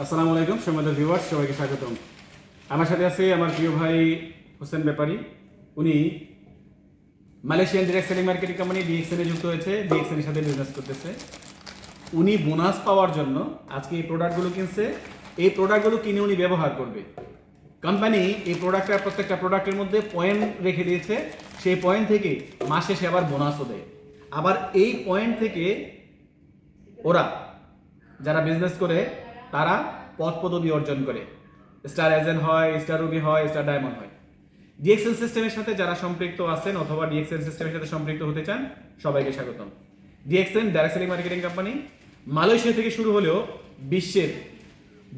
আসসালামু আলাইকুম সম্মানিত ভিউয়ার্স সবাইকে স্বাগতম। আমার সাথে আছে আমার প্রিয় ভাই হোসেন ব্যাপারী। উনি Malaysian direct selling marketing company ডিএক্সএনে যুক্ত হয়েছে ডিএক্সএন এর সাথে বিজনেস করতেছে। উনি বোনাস পাওয়ার জন্য আজকে এই প্রোডাক্টগুলো কিনছে। এই প্রোডাক্টগুলো কিনে উনি ব্যবহার করবে। কোম্পানি এই প্রোডাক্টটা প্রত্যেকটা প্রোডাক্টের মধ্যে পয়েন্ট রেখে দিয়েছে। সেই পয়েন্ট থেকে মাস শেষে আবার বোনাসও দেয়। আবার এই পয়েন্ট থেকে ওরা যারা বিজনেস করে তারা পদ পদবি অর্জন করে। স্টার এজেন্ট হয়, স্টার রুবি হয়, স্টার ডায়মন্ড হয়। ডিএক্সএল সিস্টেমের সাথে যারা সম্পৃক্ত আছেন অথবা ডিএক্সএল সিস্টেমের সাথে সম্পৃক্ত হতে চান, সবাইকে স্বাগতম। DXN direct selling marketing company, Malaysia থেকে শুরু হলেও বিশ্বের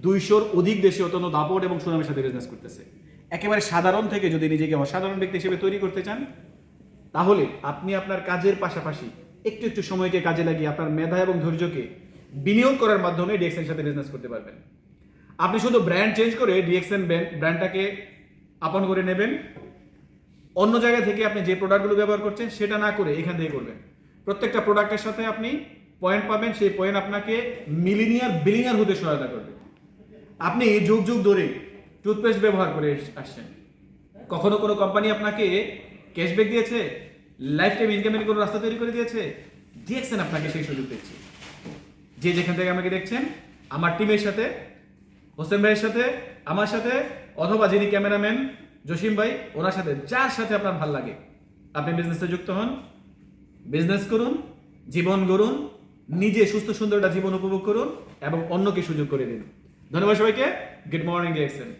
দুইশোর অধিক দেশে অত্যন্ত দাপট এবং সুনামের সাথে বিজনেস করতেছে। একেবারে সাধারণ থেকে যদি নিজেকে অসাধারণ ব্যক্তি হিসেবে তৈরি করতে চান, তাহলে আপনি আপনার কাজের পাশাপাশি একটু একটু সময়কে কাজে লাগিয়ে আপনার মেধা এবং ধৈর্যকে বিনিয়োগ করার মাধ্যমে ডিএক্সএন সাথে বিজনেস করতে পারবেন। আপনি শুধু ব্র্যান্ড চেঞ্জ করে ডিএক্সএন ব্র্যান্ডটাকে আপন করে নেবেন। অন্য জায়গা থেকে আপনি যে প্রোডাক্টগুলো ব্যবহার করছেন, সেটা না করে এখান থেকে করবেন। প্রত্যেকটা প্রোডাক্টের সাথে আপনি পয়েন্ট পাবেন, সেই পয়েন্ট আপনাকে মিলিনিয়ার বিলিনিয়ার হতে সহায়তা করবে। আপনি যুগ যুগ ধরে টুথপেস্ট ব্যবহার করে আসছেন। কখনো কোনো কোম্পানি আপনাকে ক্যাশব্যাক দিয়েছে? লাইফ টাইম ইনকামের কোনো রাস্তা তৈরি করে দিয়েছে? ডিএক্সএন আপনাকে সেই সুযোগ দিচ্ছে। যে যেখান থেকে আমাকে দেখছেন, আমার টিমের সাথে, হোসেন ভাইয়ের সাথে, আমার সাথে, অথবা যিনি ক্যামেরাম্যান জসিম ভাই, ওনার সাথে, যার সাথে আপনার ভালো লাগে। আপনি বিজনেসে যুক্ত হন বিজনেস করুন, জীবন গড়ুন, নিজে সুস্থ সুন্দর একটা জীবন উপভোগ করুন, এবং অন্যকে সুযোগ করে দিন। ধন্যবাদ সবাইকে। Good morning DXN